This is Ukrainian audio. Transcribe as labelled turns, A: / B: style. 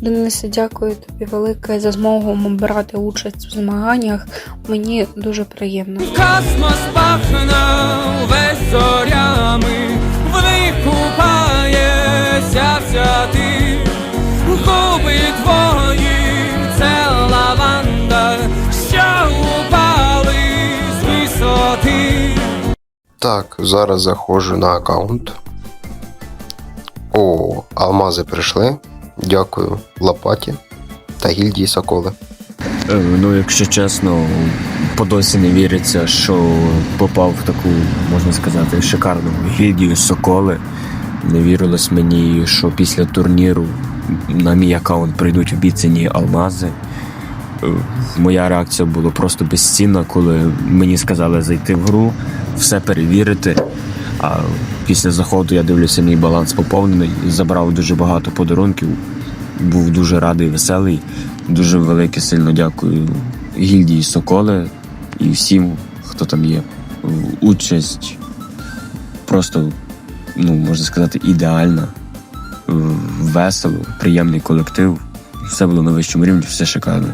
A: Денисе, дякую тобі велике за змогу брати участь в змаганнях. Мені дуже приємно.
B: Космос пахнув весь зорями, в них вся ти, губи твої, це лаванда, що упали з висоти.
C: Так, зараз заходжу на аккаунт. О, алмази прийшли. Дякую Лопаті та гільдії Соколи.
D: Е, Ну, якщо чесно, по досі не віриться, що попав в таку, можна сказати, шикарну гільдію Соколи. Не вірилось мені, що після турніру на мій аккаунт прийдуть обіцяні алмази. Е, Моя реакція була просто безцінна, коли мені сказали зайти в гру, все перевірити. А після заходу я дивлюся, мій баланс поповнений, забрав дуже багато подарунків. Був дуже радий, веселий. Дуже велике сильно дякую гільдії Соколи і всім, хто там є. Участь просто, ну можна сказати, ідеальна, весело, приємний колектив. Все було на вищому рівні, все шикарно.